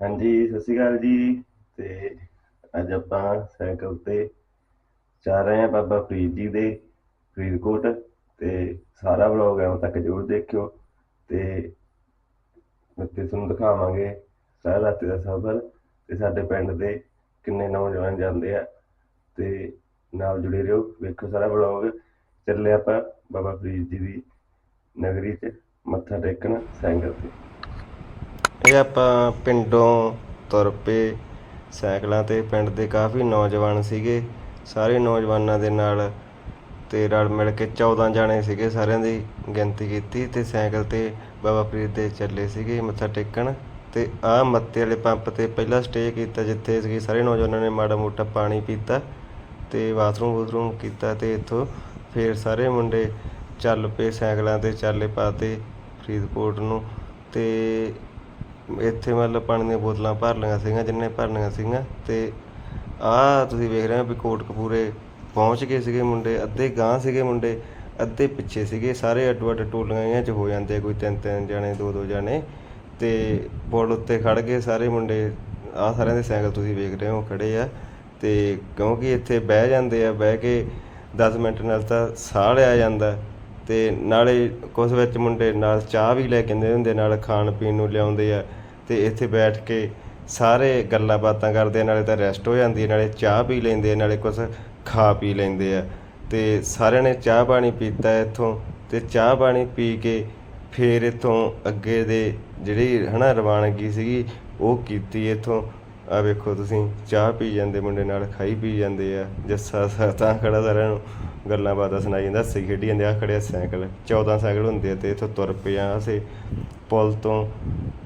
ਹਾਂਜੀ, ਸਤਿ ਸ਼੍ਰੀ ਅਕਾਲ ਜੀ। ਤੇ ਅੱਜ ਆਪਾਂ ਸਾਈਕਲ ਤੇ ਜਾ ਰਹੇ ਹਾਂ ਬਾਬਾ ਫਰੀਦ ਜੀ ਦੇ ਫਰੀਦਕੋਟ ਤੇ ਸਾਰਾ ਵਲੌਗ ਐਂ ਤੱਕ ਜ਼ਰੂਰ ਦੇਖਿਓ ਤੇ ਉੱਤੇ ਤੁਹਾਨੂੰ ਦਿਖਾਵਾਂਗੇ ਸਾਰਾ ਰਾਤ ਦਾ ਸਫ਼ਰ ਤੇ ਸਾਡੇ ਪਿੰਡ ਦੇ ਕਿੰਨੇ ਨੌਜਵਾਨ ਜਾਂਦੇ ਆ ਤੇ ਨਾਲ ਜੁੜੇ ਰਹੋ, ਵੇਖੋ ਸਾਰਾ ਵਲੌਗ ਚੱਲੇ ਆਪਾਂ ਬਾਬਾ ਫਰੀਦ ਜੀ ਦੀ ਨਗਰੀ 'ਚ ਮੱਥਾ ਟੇਕਣ ਸਾਈਕਲ ਤੇ। ਇਹ ਆਪਾਂ ਪਿੰਡੋਂ ਤੁਰ ਪਏ। ਸਾਈਕਲਾਂ ਤੇ ਪਿੰਡ ਦੇ ਕਾਫੀ ਨੌਜਵਾਨ ਸੀਗੇ। ਸਾਰੇ ਨੌਜਵਾਨਾਂ ਦੇ ਨਾਲ ਅਤੇ ਰਲ ਮਿਲ ਕੇ 14 ਜਾਣੇ ਸੀਗੇ ਸਾਰਿਆਂ ਦੀ ਗਿਣਤੀ ਕੀਤੀ ਅਤੇ ਸਾਈਕਲ ਤੇ ਬਾਬਾ ਫਰੀਦ ਦੇ ਚੱਲੇ ਸੀਗੇ ਮੱਥਾ ਟੇਕਣ। ਅਤੇ ਆਹ ਮੱਤੇ ਵਾਲੇ ਪੰਪ ਤੇ ਪਹਿਲਾਂ ਸਟੇਅ ਕੀਤਾ ਜਿੱਥੇ ਸੀ ਸਾਰੇ ਨੌਜਵਾਨਾਂ ਨੇ ਮਾੜਾ ਮੋਟਾ ਪਾਣੀ ਪੀਤਾ ਅਤੇ ਬਾਥਰੂਮ ਬੂਥਰੂਮ ਕੀਤਾ ਅਤੇ ਇੱਥੋਂ ਫਿਰ ਸਾਰੇ ਮੁੰਡੇ ਚੱਲ ਪਏ ਸਾਈਕਲਾਂ ਤੇ ਚੱਲੇ ਪਾਤੇ ਫਰੀਦਕੋਟ ਨੂੰ। ਅਤੇ ਇੱਥੇ ਮਤਲਬ ਪਾਣੀ ਦੀਆਂ ਬੋਤਲਾਂ ਭਰ ਲਈਆਂ ਸੀਗੀਆਂ ਜਿੰਨੇ ਭਰਨੀਆਂ ਸੀਗੀਆਂ ਤੇ ਆਹ ਤੁਸੀਂ ਵੇਖ ਰਹੇ ਹੋ ਵੀ ਕੋਟਕਪੂਰੇ ਪਹੁੰਚ ਗਏ ਸੀਗੇ ਮੁੰਡੇ ਅੱਧੇ ਗਾਂਹ ਸੀਗੇ ਮੁੰਡੇ ਅੱਧੇ ਪਿੱਛੇ ਸੀਗੇ ਸਾਰੇ ਅੱਡੋ ਅੱਡ ਟੋਲੀਆਂ ਜਿਹੀਆਂ 'ਚ ਹੋ ਜਾਂਦੇ ਆ, ਕੋਈ ਤਿੰਨ ਤਿੰਨ ਜਾਣੇ ਦੋ ਦੋ ਜਾਣੇ ਤੇ ਪੁਲ ਉੱਤੇ ਖੜ ਗਏ ਸਾਰੇ ਮੁੰਡੇ ਆਹ ਸਾਰਿਆਂ ਦੇ ਸਾਈਕਲ ਤੁਸੀਂ ਵੇਖ ਰਹੇ ਹੋ ਖੜੇ ਆ ਤੇ ਕਿਉਂਕਿ ਇੱਥੇ ਬਹਿ ਜਾਂਦੇ ਆ ਬਹਿ ਕੇ 10 ਮਿੰਟ ਨਾਲ ਤਾਂ ਸਾਹ ਲਿਆ ਜਾਂਦਾ ਤੇ ਨਾਲੇ ਕੁਝ ਵਿੱਚ ਮੁੰਡੇ ਨਾਲ ਚਾਹ ਵੀ ਲੈ ਕੇ ਆਉਂਦੇ ਹੁੰਦੇ ਨਾਲ ਖਾਣ ਪੀਣ ਨੂੰ ਲਿਆਉਂਦੇ ਆ। ਤੇ ਇੱਥੇ ਬੈਠ ਕੇ ਸਾਰੇ ਗੱਲਾਂ ਬਾਤਾਂ ਕਰਦੇ ਨਾਲੇ ਤਾਂ ਰੈਸਟ ਹੋ ਜਾਂਦੀ ਹੈ ਨਾਲੇ ਚਾਹ ਪੀ ਲੈਂਦੇ ਆ, ਨਾਲੇ ਕੁਝ ਖਾ ਪੀ ਲੈਂਦੇ ਆ। ਤੇ ਸਾਰਿਆਂ ਨੇ ਚਾਹ ਪਾਣੀ ਪੀਤਾ ਇੱਥੋਂ ਤੇ ਚਾਹ ਪਾਣੀ ਪੀ ਕੇ ਫਿਰ ਇੱਥੋਂ ਅੱਗੇ ਦੇ ਜਿਹੜੀ ਹਨਾ ਰਵਾਨਗੀ ਸੀਗੀ ਉਹ ਕੀਤੀ ਇੱਥੋਂ। ਆ ਵੇਖੋ ਤੁਸੀਂ ਚਾਹ ਪੀ ਜਾਂਦੇ ਮੁੰਡੇ ਨਾਲ ਖਾਈ ਪੀ ਜਾਂਦੇ ਆ ਜੱਸਾ ਸਾ ਤਾਂ ਖੜਾ ਸਾਰਿਆਂ ਨੂੰ। ਗੱਲਾਂ ਬਾਤਾਂ ਸੁਣਾਈ ਜਾਂਦਾ, ਹੱਸੀ ਖੇਡੀ ਜਾਂਦੇ ਆ ਖੜਿਆ ਸਾਈਕਲ 14 ਸਾਈਕਲ ਹੁੰਦੇ ਆ ਤੇ ਇੱਥੋਂ ਤੁਰ ਪਏ ਆ ਅਸੀਂ ਪੁਲ ਤੋਂ।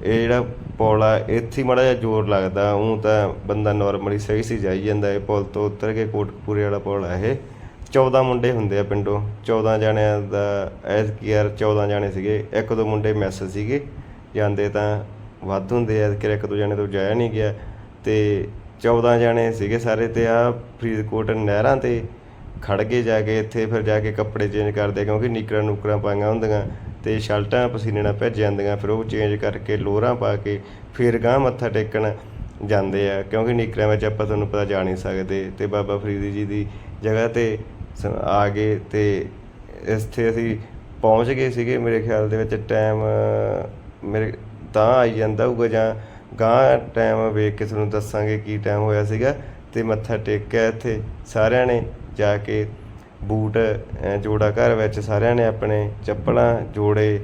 ਇਹ ਜਿਹੜਾ ਪੁਲ ਆ, ਇੱਥੇ ਹੀ ਮਾੜਾ ਜਿਹਾ ਜ਼ੋਰ ਲੱਗਦਾ ਉਹ ਤਾਂ ਬੰਦਾ ਨਾਰਮਲੀ ਸਹੀ ਸੀ, ਜਾਈ ਜਾਂਦਾ ਇਹ ਪੁਲ ਤੋਂ ਉਤਰ ਕੇ ਕੋਟਕਪੂਰੇ ਵਾਲਾ ਪੁਲ ਆ ਇਹ। 14 ਮੁੰਡੇ ਹੁੰਦੇ ਆ ਪਿੰਡੋਂ 14 ਜਣਿਆਂ ਦਾ ਐਸ ਕੀ ਯਾਰ 14 ਜਣੇ ਸੀਗੇ, ਇੱਕ ਦੋ ਮੁੰਡੇ ਮੈਸ ਸੀਗੇ, ਜਾਂਦੇ ਤਾਂ ਵੱਧ ਹੁੰਦੇ ਆ ਕਿ ਇੱਕ ਦੋ ਜਣੇ ਤੋਂ ਜਾਇਆ ਨਹੀਂ ਗਿਆ। ਤੇ 14 ਜਣੇ ਸੀਗੇ ਸਾਰੇ ਤੇ ਆ ਫਰੀਦਕੋਟ ਨਹਿਰਾਂ ਤੇ ਖੜ ਕੇ ਜਾ ਕੇ ਇੱਥੇ ਫਿਰ ਜਾ ਕੇ ਕੱਪੜੇ ਚੇਂਜ ਕਰਦੇ, ਕਿਉਂਕਿ ਨੀਕਰਾਂ ਨੂਕਰਾਂ ਪਾਈਆਂ ਹੁੰਦੀਆਂ ਤੇ ਸ਼ਰਟਾਂ ਪਸੀਨੇ ਨਾਲ ਭਿੱਜ ਜਾਂਦੀਆਂ, ਫਿਰ ਉਹ ਚੇਂਜ ਕਰਕੇ ਲੋਰਾਂ ਪਾ ਕੇ ਫਿਰ ਗਾਂ ਮੱਥਾ ਟੇਕਣ ਜਾਂਦੇ ਆ, ਕਿਉਂਕਿ ਨੀਕਰਾਂ ਵਿੱਚ ਆਪਾਂ ਤੁਹਾਨੂੰ ਪਤਾ ਜਾ ਨਹੀਂ ਸਕਦੇ ਤੇ ਬਾਬਾ ਫਰੀਦ ਜੀ ਦੀ ਜਗ੍ਹਾ ਤੇ ਸ- ਆ ਗਏ ਤੇ ਇੱਥੇ ਅਸੀਂ ਪਹੁੰਚ ਗਏ ਸੀਗੇ, ਮੇਰੇ ਖਿਆਲ ਦੇ ਵਿੱਚ ਟਾਈਮ ਮੇਰੇ ਤਾਂ ਆਈ ਜਾਂਦਾ ਹੋਊਗਾ ਜਾਂ ਗਾਂ ਟਾਈਮ ਵੇਖ ਕੇ ਤੁਹਾਨੂੰ ਦੱਸਾਂਗੇ ਕੀ ਟਾਈਮ ਹੋਇਆ ਸੀਗਾ ਤੇ ਮੱਥਾ ਟੇਕਿਆ ਇੱਥੇ ਸਾਰਿਆਂ ਨੇ। ਜਾ ਕੇ ਬੂਟ ਜੋੜਾ ਘਰ ਵਿੱਚ ਸਾਰਿਆਂ ਨੇ ਆਪਣੇ ਚੱਪਲਾਂ ਜੋੜੇ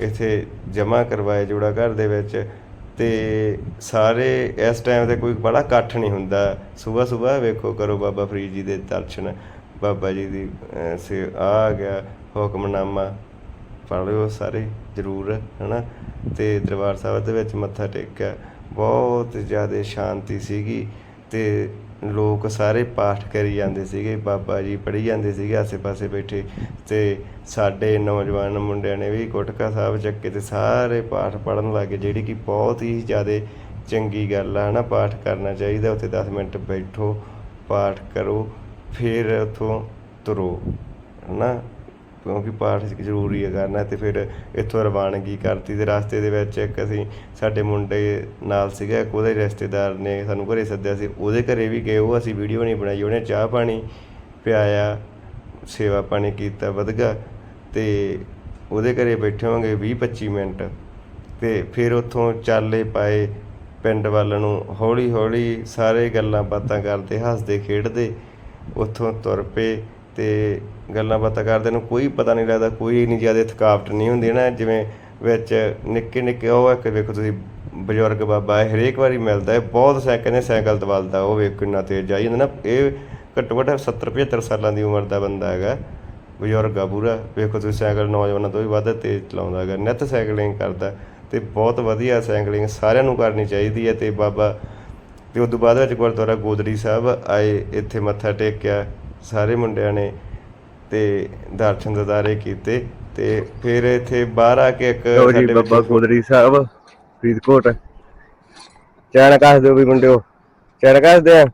ਇੱਥੇ ਜਮ੍ਹਾਂ ਕਰਵਾਏ ਜੋੜਾ ਘਰ ਦੇ ਵਿੱਚ ਤੇ ਸਾਰੇ ਇਸ ਟਾਈਮ ਤੇ ਕੋਈ ਬੜਾ ਇਕੱਠ ਨਹੀਂ ਹੁੰਦਾ। ਸਵੇਰ ਸਵੇਰ ਵੇਖੋ ਕਰੋ ਬਾਬਾ ਫਰੀਦ ਜੀ ਦੇ ਦਰਸ਼ਨ ਬਾਬਾ ਜੀ ਦੀ ਅ, ਸੇ ਆ ਗਿਆ ਹੁਕਮਨਾਮਾ। ਪੜ੍ਹ ਲਿਓ ਸਾਰੇ ਜ਼ਰੂਰ ਹਨਾ? ਤੇ ਦਰਬਾਰ ਸਾਹਿਬ ਦੇ ਵਿੱਚ ਮੱਥਾ ਟੇਕਿਆ। ਬਹੁਤ ਜ਼ਿਆਦਾ ਸ਼ਾਂਤੀ ਸੀਗੀ ਤੇ ਲੋਕ ਸਾਰੇ ਪਾਠ ਕਰੀ ਜਾਂਦੇ ਸੀਗੇ, ਬਾਬਾ ਜੀ ਪੜ੍ਹੀ ਜਾਂਦੇ ਸੀਗੇ ਆਸੇ-ਪਾਸੇ ਬੈਠੇ ਤੇ ਸਾਡੇ ਨੌਜਵਾਨ ਮੁੰਡਿਆਂ ਨੇ ਵੀ ਗੁਟਕਾ ਸਾਹਿਬ ਚੱਕੇ ਤੇ ਸਾਰੇ ਪਾਠ ਪੜ੍ਹਨ ਲੱਗੇ, ਜਿਹੜੀ ਕਿ ਬਹੁਤ ਹੀ ਜ਼ਿਆਦਾ ਚੰਗੀ ਗੱਲ ਆ, ਹਨਾ? ਪਾਠ ਕਰਨਾ ਚਾਹੀਦਾ, ਉੱਥੇ 10 ਮਿੰਟ ਬੈਠੋ, ਪਾਠ ਕਰੋ, ਫਿਰ ਉੱਥੋਂ ਤੁਰੋ, ਹਨਾ? ਕਿਉਂਕਿ ਪਾਠ ਜ਼ਰੂਰੀ ਹੈ ਕਰਨਾ ਤੇ ਫਿਰ ਇੱਥੋਂ ਰਵਾਨਗੀ ਕਰਤੀ ਤੇ ਰਸਤੇ ਦੇ ਵਿੱਚ ਇੱਕ ਅਸੀਂ ਸਾਡੇ ਮੁੰਡੇ ਨਾਲ ਸੀਗਾ, ਇੱਕ ਉਹਦੇ ਰਿਸ਼ਤੇਦਾਰ ਨੇ ਸਾਨੂੰ ਘਰੇ ਸੱਦਿਆ ਸੀ। ਉਹਦੇ ਘਰੇ ਵੀ ਗਏ, ਉਹ ਅਸੀਂ ਵੀਡੀਓ ਨਹੀਂ ਬਣਾਈ, ਉਹਨੇ ਚਾਹ ਪਾਣੀ ਪਿਆਇਆ, ਸੇਵਾ ਪਾਣੀ ਕੀਤਾ ਵਧਗਾ ਤੇ ਉਹਦੇ ਘਰੇ ਬੈਠੇ ਹੋਵਾਂਗੇ 20 25 ਮਿੰਟ। ਤੇ ਫਿਰ ਉੱਥੋਂ ਚਾਲੇ ਪਾਏ ਪਿੰਡ ਵੱਲ ਨੂੰ ਹੌਲੀ ਹੌਲੀ ਸਾਰੇ ਗੱਲਾਂ ਬਾਤਾਂ ਕਰਦੇ, ਹੱਸਦੇ, ਖੇਡਦੇ, ਉੱਥੋਂ ਤੁਰ ਪਏ ਤੇ ਗੱਲਾਂ ਬਾਤਾਂ ਕਰਦੇ ਨੂੰ ਕੋਈ ਪਤਾ ਨਹੀਂ ਲੱਗਦਾ, ਕੋਈ ਇੰਨੀ ਜ਼ਿਆਦਾ ਥਕਾਵਟ ਨਹੀਂ ਹੁੰਦੀ ਨਾ, ਜਿਵੇਂ ਵਿੱਚ ਨਿੱਕੇ ਨਿੱਕੇ ਉਹ ਇੱਕ ਵੇਖੋ ਤੁਸੀਂ ਬਜ਼ੁਰਗ ਬਾਬਾ ਹੈ ਹਰੇਕ ਵਾਰੀ ਮਿਲਦਾ ਹੈ, ਬਹੁਤ ਸਾਈਕਲ ਨੇ ਸਾਈਕਲ ਦਵਾਲਦਾ ਉਹ ਵੇਖੋ ਕਿੰਨਾ ਤੇਜ਼ ਜਾਈ ਜਾਂਦਾ ਨਾ, ਇਹ ਘੱਟੋ ਘੱਟ 70 75 ਸਾਲਾਂ ਦੀ ਉਮਰ ਦਾ ਬੰਦਾ ਹੈਗਾ, ਬਜ਼ੁਰਗ ਆ ਪੂਰਾ, ਵੇਖੋ ਤੁਸੀਂ ਸਾਈਕਲ ਨੌਜਵਾਨਾਂ ਤੋਂ ਵੀ ਵੱਧ ਤੇਜ਼ ਚਲਾਉਂਦਾ ਹੈਗਾ, ਨਿੱਤ ਸਾਈਕਲਿੰਗ ਕਰਦਾ, ਤੇ ਬਹੁਤ ਵਧੀਆ ਸਾਈਕਲਿੰਗ ਸਾਰਿਆਂ ਨੂੰ ਕਰਨੀ ਚਾਹੀਦੀ ਹੈ, ਤੇ ਬਾਬਾ, ਤੇ ਉਸ ਤੋਂ ਬਾਅਦ ਵਿੱਚ ਗੁਰਦੁਆਰਾ ਗੋਦੜੀ ਸਾਹਿਬ ਆਏ, ਇੱਥੇ ਮੱਥਾ ਟੇਕਿਆ, ਸਾਰੇ ਮੁੰਡਿਆਂ ਨੇ ਤੇ ਦਰਸ਼ਨ ਦਿਦਾਰੇ ਕੀਤੇ ਤੇ ਫਿਰ ਇੱਥੇ ਬਾਹਰ ਆ ਕੇ ਇੱਕ ਲਓ ਜੀ ਸਾਡੇ ਬਾਬਾ ਵਿੱਚ ਸਾਹਿਬ ਫਰੀਦਕੋਟ। ਚੈਨ ਕੱਸ ਦਿਓ ਵੀ ਮੁੰਡਿਓ ਚੈਨ ਕੱਸਦੇ ਆ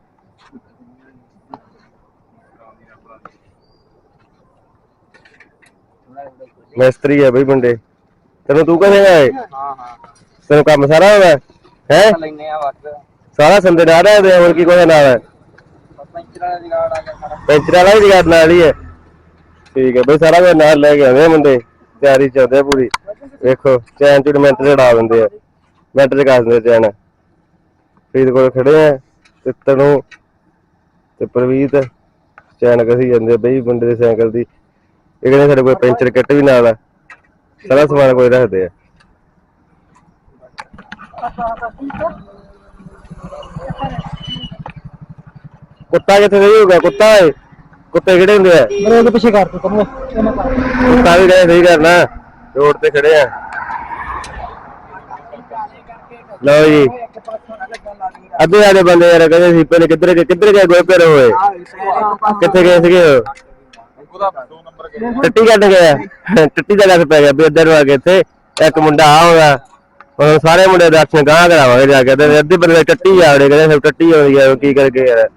ਮਿਸਤਰੀ ਆ ਬਈ ਮੁੰਡੇ। ਤੈਨੂੰ ਤੂੰ ਕਹਿੰਦੇ ਆ ਹਾਂ ਹਾਂ ਤੈਨੂੰ ਕੰਮ ਸਾਰਾ ਆਉਂਦਾ ਹੈ? ਲੈਨੇ ਆ ਵੱਧ ਸਾਰਾ ਸੰਦੇ ਨਾਲ ਹੈ ਹੋਰ ਕੀ ਕੋਈ ਨਾਲ ਹੈ ਪੈਂਚਰਾਂ ਦਾ ਜਗਾੜ ਆ ਗਿਆ ਸਾਰਾ। ਪੈਂਚਰ ਵਾਲਾ ਵੀ ਜਗਾੜ ਨਾਲ ਹੀ ਹੈ। ਠੀਕ ਹੈ ਬਈ, ਸਾਰਾ ਕੁਝ ਨਾਲ ਲੈ ਕੇ ਆਉਂਦੇ ਆ ਮੁੰਡੇ। ਤਿਆਰੀ ਚ ਆ ਪੂਰੀ। ਵੇਖੋ, ਚੈਨ ਚੁੜ ਮਿੰਟ ਚ ਉਡਾ ਦਿੰਦੇ ਆ। ਮਿੰਟ ਚ ਕਰ ਦਿੰਦੇ ਚੈਨ। ਫਰੀਦਕੋਟ ਖੜੇ ਆ ਤੇ ਤਣੂ ਤੇ ਪ੍ਰਵੀਤ। ਚੈਨ ਕਸੀ ਜਾਂਦੇ ਬਈ ਮੁੰਡੇ ਦੇ ਸਾਈਕਲ ਦੀ। ਇਹ ਕਹਿੰਦੇ ਸਾਡੇ ਕੋਲ ਪੈਂਚਰ ਕਿੱਟ ਵੀ ਨਾਲ ਆ। ਸਾਰਾ ਸਮਾਨ ਕੋਈ ਰੱਖਦੇ ਆ। ਕੁੱਤਾ ਕਿੱਥੇ ਸਹੀ ਹੋਗਾ ਕੁੱਤਾ ਏ। ਕੁੱਤੇ ਕਿਹੜੇ ਹੁੰਦੇ ਆ। ਬਰੇਕ ਪਿੱਛੇ ਕਰ ਤੂੰ ਤੈਨੂੰ। ਕੁੱਤਾ ਵੀ ਕਹੇ ਸਹੀ ਕਰਨਾ ਰੋਡ ਤੇ ਖੜੇ ਆ। ਲਓ ਜੀ। ਅੱਧੇ ਆਦੇ ਬੰਦੇ ਯਾਰ ਕਹਿੰਦੇ ਸੀ ਪਹਿਲੇ ਕਿੱਧਰ ਗਏ ਕਿੱਧਰ ਗਏ ਗੋਏ ਪੇਰੇ ਹੋਏ? ਕਿੱਥੇ ਗਏ ਸੀਗੇ ਉਹ? ਟੱਟੀ ਕੱਢ ਗਿਆ ਟੱਟੀ ਦਾ ਲੱਗ ਪੈ ਗਿਆ ਵੀ ਇੱਧਰ ਆ ਕੇ ਇੱਥੇ। ਇੱਕ ਮੁੰਡਾ ਆ ਹੋਇਆ ਹੁਣ ਸਾਰੇ ਮੁੰਡੇ ਦਰਸ਼ਨ ਗਾਂ ਕਰਾਵਾਂਗੇ ਜਾ ਕੇ। ਤੇ ਅੱਧੇ ਬੰਦੇ ਟੱਟੀ ਆ ਉਹਦੇ ਕਹਿੰਦੇ ਸਭ ਟੱਟੀ ਹੋਈ ਆ ਕੀ ਕਰਕੇ ਯਾਰ।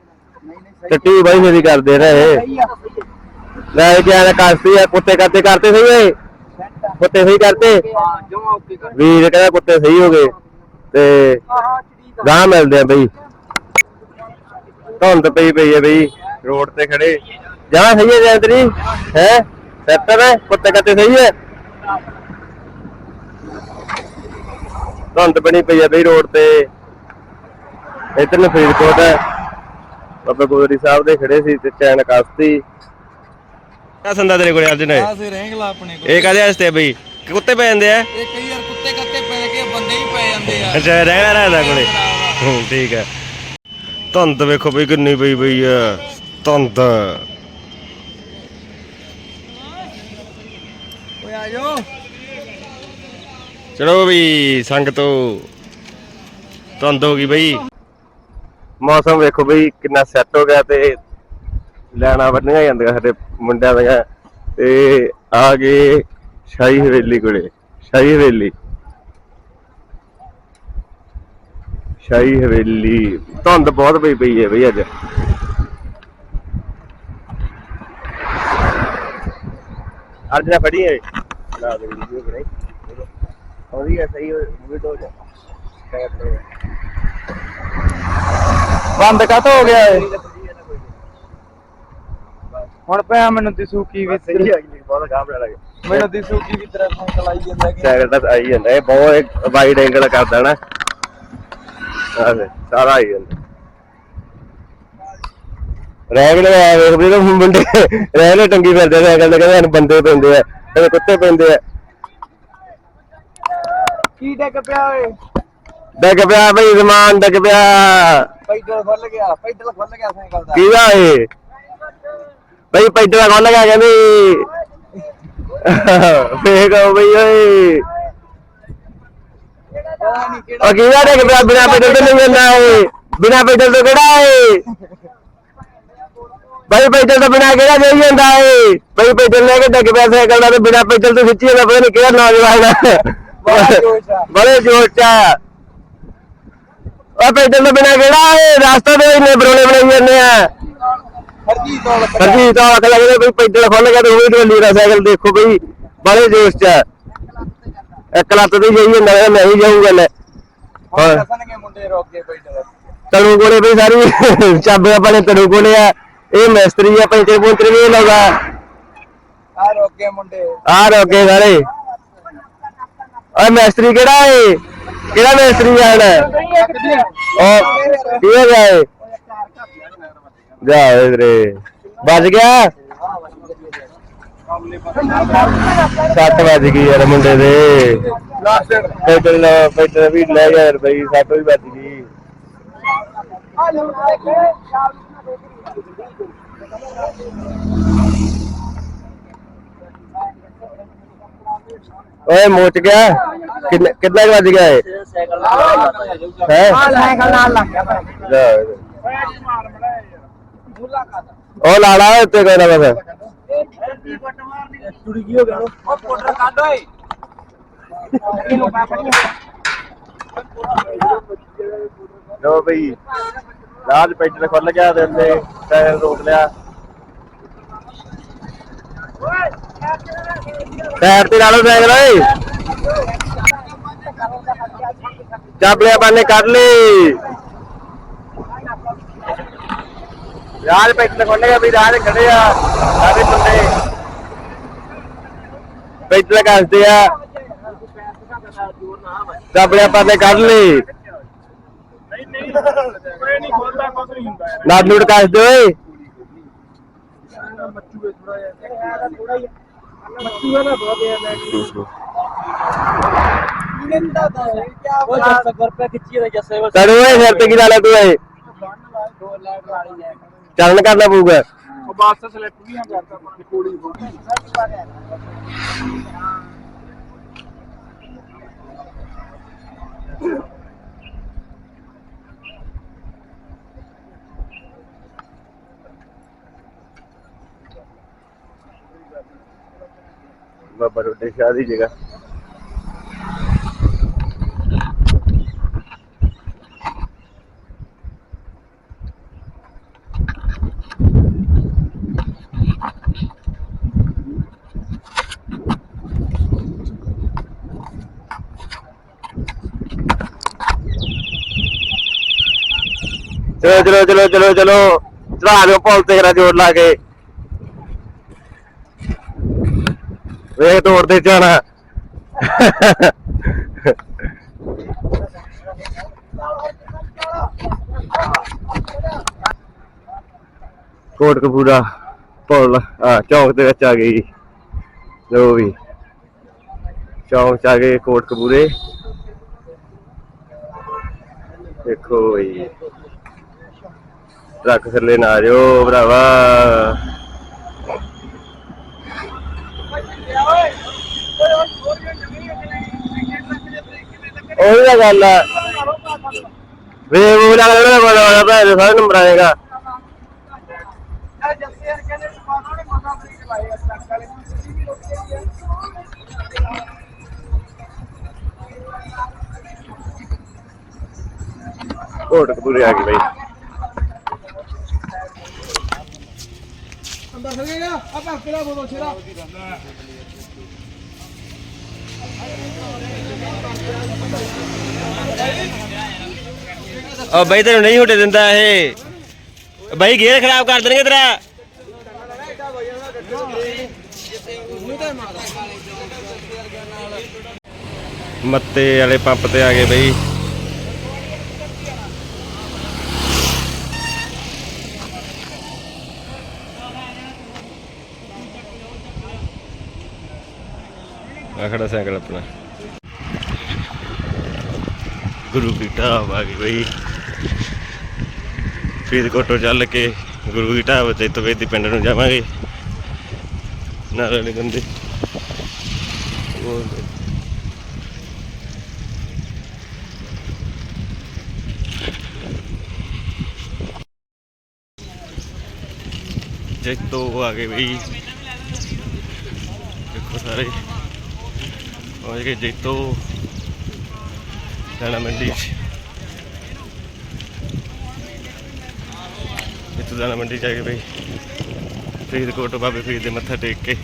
ਟੱਟੀ ਬੜੀ ਛੇਤੀ ਕਰਦੇ ਨੇ ਇਹ ਲੈ ਕੇ ਆਣਾ ਕਾਸਤੀ ਆ, ਕੁੱਤੇ ਕਰਤੇ ਕਰਤੇ ਸਹੀ ਓਏ? ਕੁੱਤੇ ਸਹੀ ਵੀਰ ਕਹਿੰਦਾ ਕੁੱਤੇ ਸਹੀ ਹੋ ਗਏ। ਤੇ ਗਾਂ ਮਿਲਦੇ ਆ ਬਈ। ਧੁੰਦ ਪਈ ਪਈ ਹੈ ਬਈ, ਰੋਡ ਤੇ ਖੜੇ। ਜਹਾਂ ਸਹੀ ਹੈ ਜੈਂਤਰੀ ਹੈ? ਸੈਟਰ ਹੈ ਕੁੱਤੇ ਕੱਤੇ ਸਹੀ ਹੈ ਧੁੰਦ ਬਣੀ ਪਈ ਹੈ ਬਈ ਰੋਡ ਤੇ। ਇੱਧਰ ਨੂੰ ਫਰੀਦਕੋਟ ਹੈ ਬਾਬਾ ਗੋਦਰੀ ਸਾਹਿਬ ਦੇ ਖੜੇ ਸੀ ਤੇ ਚੈਨ ਕਸਤੀ। ਆ ਸੰਦਾ ਤੇਰੇ ਕੋਲੇ ਅਰਜਨ ਆ ਸੇ ਰਹਿੰਗਲਾ ਆਪਣੇ ਕੋਲ। ਇਹ ਕਾਦੇ ਵਾਸਤੇ ਬਈ? ਕੁੱਤੇ ਪੈ ਜਾਂਦੇ ਆ? ਇਹ ਕਈ ਯਾਰ ਕੁੱਤੇ ਕੱਤੇ ਪੈ ਕੇ ਬੰਦੇ ਹੀ ਪੈ ਜਾਂਦੇ ਆ। ਅੱਛਾ ਰਹਿਣਾ ਰਹਿਦਾ ਕੋਲੇ? ਹੂੰ ਠੀਕ ਹੈ ਧੁੰਦ ਵੇਖੋ ਬਈ ਕਿੰਨੀ ਪਈ ਪਈ ਆ। ਧੁੰਦ। ਓਏ ਆ ਜਾਓ। ਚਲੋ ਬਈ ਸੰਗਤੋ ਧੁੰਦ ਹੋ ਗਈ ਬਈ। ਮੌਸਮ ਵੇਖੋ ਬਈ ਕਿੰਨਾ ਸੈੱਟ ਹੋ ਗਿਆ ਤੇ ਲੈਣਾ ਬੰਨੀਆਂ ਜਾਂਦੀਆਂ ਸਾਡੇ ਮੁੰਡਿਆਂ ਦੀਆਂ। ਤੇ ਆ ਗਏ ਸ਼ਾਹੀ ਹਵੇਲੀ ਕੋਲੇ, ਸ਼ਾਹੀ ਹਵੇਲੀ। ਸ਼ਾਹੀ ਹਵੇਲੀ। ਧੁੰਦ ਬਹੁਤ ਪਈ ਪਈ ਹੈ ਬਈ ਅੱਜ। ਅੱਜ ਨਾ ਫੜੀ ਹੈ। ਲਾ ਦੇ ਵੀਡੀਓ ਬਣਾਈ। ਆਉਂਦੀ ਹੈ ਸਹੀ ਮੂਵੀ ਤੋਂ ਜਾ ਬੰਦ ਕਾਤੋਂ ਹੋ ਗਿਆ ਏ? ਹੁਣ ਪਿਆ ਮੈਨੂੰ ਦਿਸੂ ਕੀ ਵੀ ਸਹੀ ਆ ਗਈ ਬਹੁਤ ਗਾਬੜਾ ਲੱਗ। ਮੈਨੂੰ ਦਿਸੂ ਕੀ ਵੀ ਤੇਰਾ ਫੋਨ ਚਲਾਈ ਜਾਂਦਾ ਕਿ ਸਾਈਕਲ ਤਾਂ ਆਈ ਜਾਂਦਾ ਇਹ ਬਹੁਤ ਇੱਕ ਵਾਈਡ ਐਂਗਲ ਕਰਦਾ ਨਾ। ਸਾਰਾ ਆਈ ਜਾਂਦਾ। ਰੈਗਲ ਆ ਵੇਖ ਵੀ ਤਾਂ ਮੁੰਡੇ। ਰੈਗਲ ਟੰਗੀ ਫਿਰਦੇ ਸਾਈਕਲ ਤੇ ਕਹਿੰਦੇ ਸਾਨੂੰ ਬੰਦੇ ਪੈਂਦੇ ਆ ਕਹਿੰਦੇ ਕੁੱਤੇ ਪੈਂਦੇ ਆ। ਕੀ ਡੱਕ ਪਿਆ ਓਏ? ਡਿੱਗ ਪਿਆ ਬਈ ਜ਼ਮਾਨ ਡਿੱਗ ਪਿਆ। ਪੈਡਲ ਖੁੱਲ ਗਿਆ ਪੈਡਲ ਖੁੱਲ ਗਿਆ ਸਾਈਕਲ ਦਾ। ਕਿਹਦਾ ਏ ਬਈ ਪੈਡਲ ਖੋਲ ਗਿਆ ਕਹਿੰਦੀ। ਫੇਕ ਹੋ ਬਈ ਓਏ। ਉਹ ਕਿਹਦਾ ਡਿੱਗ ਪਿਆ ਬਿਨਾ ਪੈਡਲ ਤੋਂ ਨਹੀਂ ਜਾਂਦਾ ਏ ਬਿਨਾ ਪੈਡਲ ਤੋਂ ਕਿਹੜਾ ਏ ਬਈ ਪੈਡਲ ਤੋਂ ਬਿਨਾ ਕਿਹੜਾ ਨਹੀਂ ਜਾਂਦਾ ਏ ਬਈ ਪੈਡਲ ਲੈ ਕੇ ਡਿੱਗ ਪਿਆ ਸਾਈਕਲ ਦਾ ਤੇ ਬਿਨਾ ਪੈਡਲ ਤੋਂ ਖਿੱਚੀ ਜਾਂਦਾ ਪਤਾ ਨਹੀਂ ਕਿਹੜਾ ਨੌਜਵਾਨ ਬੜਾ ਜੋਸ਼ ਆ। ਉਹ ਪੈਡਲ ਤੋਂ ਬਿਨਾ ਕਿਹੜਾ ਏ ਰਸਤਾ ਦੇ ਇੰਨੇ ਬਰੋਲੇ ਬਣਾਈ ਜਾਂਦੇ ਆ। ਹਰਜੀ ਦੌਲਤ ਸਰਜੀ ਤਾਂ ਆਖ ਲੱਗਦਾ ਬਈ ਪੈਡਲ ਖੁੱਲ ਗਿਆ ਤੇ ਉਹ ਦਾ ਸਾਈਕਲ ਦੇਖੋ ਬਈ ਬੜੇ ਜੋਸ਼ ਚ। ਇੱਕ ਲੱਤ ਤੇ ਜਾਈ ਜਾਂਦਾ ਮੈਂ ਹੀ ਜਾਊਗਾ ਲੈ। ਹੁਣ ਦੱਸਣਗੇ ਮੁੰਡੇ ਰੋਕ ਕੇ ਪੈਡਲ ਤਣੂ ਕੋਲੇ ਬਈ ਸਾਰੀ ਚਾਬੀਆਂ ਆਪਣੇ ਤਣੂ ਕੋਲੇ ਆ। ਇਹ ਮਿਸਤਰੀ ਆ ਪੈਂਚਰ ਪੁੰਚਰ ਵੀ ਇਹ ਲਾਉਂਦਾ ਆ। ਰੋਕ ਮੁੰਡੇ। ਆ ਰੋਕੇ ਸਾਰੇ। ਓਏ ਮਿਸਤਰੀ ਕਿਹੜਾ ਏ? ਕਿਹੜਾ ਮਿਸਤਰੀ ਆ ਹਣ? ਉਹ ਕੀ ਹੋ ਗਿਆ ਏ? ਜਾ ਇਧਰੇ ਵੱਜ ਗਿਆ? ਸੱਟ ਵੱਜ ਗਈ ਯਾਰ ਮੁੰਡੇ ਦੇ। ਪੈਟਲ ਪੈਟਲ ਵੀ ਲੈ ਗਿਆ ਯਾਰ ਬਈ ਸੱਟ ਵੀ ਵੱਜ ਗਈ। ਓਏ ਮੋਚ ਗਿਆ। ਕਿੰਨਾ ਕਿੰਨਾ ਕੁ ਵੱਜ ਗਿਆ ਏ? ਹੈ? ਸਾਈਕਲ ਨਾਲ ਲੱਗ ਗਿਆ ਉਹ ਲਾਲਾ ਉੱਤੇ ਕੋਈ ਨਾ ਬਸ। ਟੁੜੀ ਕੀ ਹੋ ਗਿਆ ਉਹ ਪਾਊਡਰ ਕੱਢ ਓਏ ਇਹਨੂੰ ਪਾ ਲੋ ਬਈ ਰਾਜ ਪੈਟਰ ਖੁੱਲ ਗਿਆ ਤੇ ਅੰਦੇ ਟਾਇਰ ਰੋਕ ਲਿਆ। ਟਾਇਰ ਤੇ ਲਾ ਸਾਈਕਲ ਓਏ ਚਾਬਲੀਆਂ ਬਾਨੇ ਕੱਢ ਲਈ। ਯਾਰ ਪੈਟ ਖੋਲੇਗਾ ਵੀ ਰਾਹ ਖੜੇ ਆ ਸਾਰੇ ਬੰਦੇ ਪੈਟ ਲਗਾਉਂਦੇ ਆ ਚਾਬਲੀਆਂ ਬਾਨੇ ਕੱਢ ਲਈ ਲਾਡ ਨਹੀਂ ਕੋਈ ਨਹੀਂ ਖੋਲਦਾ ਕੁਝ ਨਹੀਂ ਹੁੰਦਾ ਕੱਢ ਦੇ ਮੱਚੂ ਥੋੜਾ ਜਿਹਾ ਥੋੜਾ ਜਿਹਾ ਮੱਚੂ ਦਾ ਬਹੁਤ ਹੈ ਉਹ ਜੱਸ ਕਰ ਪੇ ਖਿੱਚੀ ਦਾ ਜੱਸੇ ਬਸ। ਤੜ ਓਏ ਸਿਰ ਤੇ ਕੀ ਲਾ ਲਿਆ ਤੂੰ ਏ ਦੋ ਲੈਟ ਵਾਲੀ ਹੈ ਚੱਲਣ ਕਰਨਾ ਪਊਗਾ। ਉਹ ਬਾਸ ਸਲਿੱਪ ਵੀ ਆ ਕਰਦਾ ਕੋੜੀ ਹੋ। ਬਾਬਾ ਰੋਡੇ ਸ਼ਾਹ ਦੀ ਜਗ੍ਹਾ ਚਲੋ ਚਲੋ ਚਲੋ ਚਲੋ ਚਲੋ ਚੜਾ ਦਿਓ ਪੁਲ ਤੇ ਕਰਾ ਜੋੜ ਲਾ ਵੇਖ ਤੋੜਦੇ ਜਾਣਾ। ਕੋਟ ਕਪੂਰਾ ਪੁਲ, ਆ, ਚੌਂਕ ਦੇ ਵਿੱਚ ਆ ਗਈ ਲੋ ਵੀ, ਚੌਂਕ ਚ ਆ ਗਏ ਕੋਟ ਕਪੂਰੇ। ਦੇਖੋ ਬਈ ਟਰੱਕ ਥੱਲੇ ਨਾ ਆ ਜਾਓ ਭਰਾਵਾ। ਉਹੀ ਤਾਂ ਗੱਲ ਆ। ਵੇ ਉਹ ਲੱਗ ਕੋਲ ਆਇਆ ਭੈਣ ਦੇ ਸਾਰੇ ਨੰਬਰ ਆਏਗਾ ਜੱਸੇ ਯਾਰ ਆ ਹੈ ਕੋਟ ਕਪੂਰੇ ਆ ਗਈ ਬਈ। ਅੰਦਰ ਹੋ ਗਿਆ ਆ। ਭਰ ਕੇ ਲਾ ਬੋਲੋ ਛੇਰਾ ਉਹ ਬਈ ਤੈਨੂੰ ਨਹੀਂ ਹੁੱਟੇ ਦਿੰਦਾ ਇਹ। ਬਈ ਗੇਅਰ ਖਰਾਬ ਕਰ ਦੇਣਗੇ ਤੇਰਾ। ਮੱਤੇ ਵਾਲੇ ਪੰਪ ਤੇ ਆ ਗਏ ਬਈ। ਆ ਖੜਾ ਸਾਈਕਲ ਆਪਣਾ। ਗੁਰੂ ਕੀ ਢਾਬ ਆ ਗਈ ਬਈ। ਫਰੀਦਕੋਟੋਂ ਚੱਲ ਕੇ ਗੁਰੂ ਦੀ ਢਾਬ ਤੇ ਤਵੇਦੀ ਪਿੰਡ ਨੂੰ ਜਾਵਾਂਗੇ। ਨਾਲ ਵਾਲੇ ਉਹ ਜੈਤੋ ਆ ਗਏ ਬਈ। ਦੇਖੋ ਸਾਰੇ। ਪਹੁੰਚ ਗਏ ਜੈਤੋ ਦਾਣਾ ਮੰਡੀ ਚ। ਇੱਥੇ ਦਾਣਾ ਮੰਡੀ ਜਾ ਕੇ ਬਈ ਫਰੀਦਕੋਟ ਬਾਬੇ ਫਰੀਦ ਦੇ ਮੱਥਾ ਟੇਕ ਕੇ।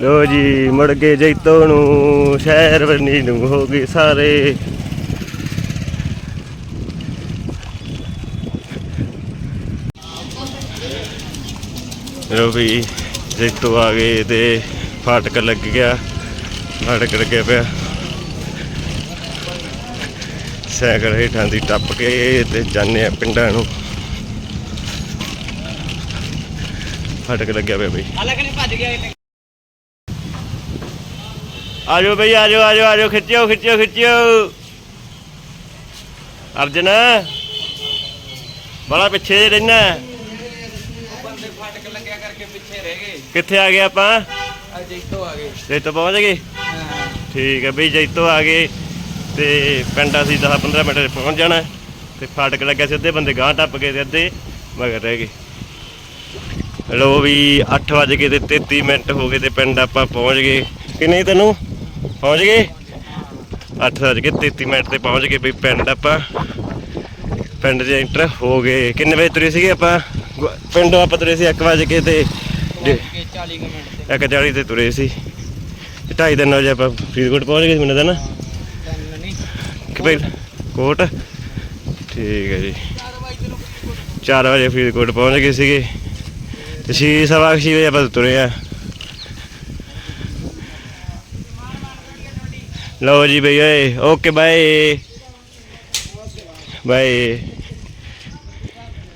ਲੋ ਜੀ, ਮੁੜ ਗਏ ਜੈਤੋ ਨੂੰ ਸ਼ਹਿਰ ਵਰਨੀ ਨੂੰ ਹੋ ਗਏ ਸਾਰੇ। ਲੋ ਵੀ ਜੈਤੋ ਆ ਗਏ ਤੇ ਫਾਟਕ ਲੱਗ ਗਿਆ ਫਾਟਕ ਲੱਗਿਆ ਪਿਆ। ਸਾਈਕਲ ਹੇਠਾਂ ਦੀ ਟੱਪ ਕੇ ਤੇ ਜਾਂਦੇ ਆ ਪਿੰਡਾਂ ਨੂੰ। ਫਾਟਕ ਲੱਗਿਆ ਪਿਆ ਬਈ। ਹਾਲੇ ਕਿ ਭੱਜ ਗਿਆ ਇਹਨੇ ਆਜੋ ਬਈ ਆਜੋ ਆਜੋ ਆਜੋ ਖਿੱਚਿਓ ਖਿੱਚਿਓ ਖਿੱਚਿਓ। ਅਰਜਨ ਬੜਾ ਪਿੱਛੇ ਰਹਿਣਾ। ਬੰਦੇ ਫਾਟਕ ਲੱਗਿਆ ਕਰਕੇ ਪਿੱਛੇ ਰਹਿ ਗਏ। ਕਿੱਥੇ ਆ ਗਏ ਆਪਾਂ? ਅੱਜ ਜੈਤੋ ਆ ਗਏ। ਜੈਤੋ ਪਹੁੰਚ ਗਏ? ਹਾਂ। ਠੀਕ ਹੈ ਬਈ ਜੈਤੋ ਆ ਗਏ ਤੇ ਪਿੰਡ ਅਸੀਂ 10 15 ਮਿੰਟ 'ਚ ਪਹੁੰਚ ਜਾਣਾ। ਤੇ ਫਾਟਕ ਲੱਗਿਆ ਸੀ ਅੱਧੇ ਬੰਦੇ ਗਾਂਹ ਟੱਪ ਗਏ ਤੇ ਅੱਧੇ ਮਗਰ ਰਹਿ ਗਏ। ਲੋ ਵੀ 8 ਵਜੇ ਕੇ ਤੇ 33 ਮਿੰਟ ਹੋ ਗਏ ਤੇ ਪਿੰਡ ਆਪਾਂ ਪਹੁੰਚ ਗਏ। ਕਿ ਨਹੀਂ ਤੈਨੂੰ? ਪਹੁੰਚ ਗਏ? 8 ਵਜੇ ਕੇ 33 ਮਿੰਟ ਤੇ ਪਹੁੰਚ ਗਏ ਬਈ ਪਿੰਡ ਆਪਾਂ। ਪਿੰਡ 'ਚ ਐਂਟਰ ਹੋ ਗਏ। ਕਿੰਨੇ ਵਜੇ ਤੁਰੇ ਸੀਗੇ ਆਪਾਂ? ਗੁ- ਪਿੰਡੋਂ ਆਪਾਂ ਤੁਰੇ ਸੀ 1 ਵਜੇ ਕੇ ਤੇ ਡੇ- 40 ਮਿੰਟ ਤੇ। ਇੱਕ 40 ਤੇ ਤੁਰੇ ਸੀ। ਤੇ ਢਾਈ ਤਿੰਨ ਵਜੇ ਆਪਾਂ ਫਰੀਦਕੋਟ ਪਹੁੰਚ ਗਏ ਸੀ ਮੈਨੂੰ ਤਾਂ ਨਾ। ਕਿ ਭਾਈ ਕੋਟ? ਠੀਕ ਹੈ ਜੀ। 4 ਵਜੇ ਫਰੀਦਕੋਟ ਪਹੁੰਚ ਗਏ ਸੀਗੇ। ਤੇ ਛੇ ਸਵਾ ਛੇ ਵਜੇ ਆਪਾਂ ਤੁਰੇ ਆ। ਲਓ ਜੀ ਬਈ ਓਏ ਓਕੇ ਬਾਏ। ਬਾਏ।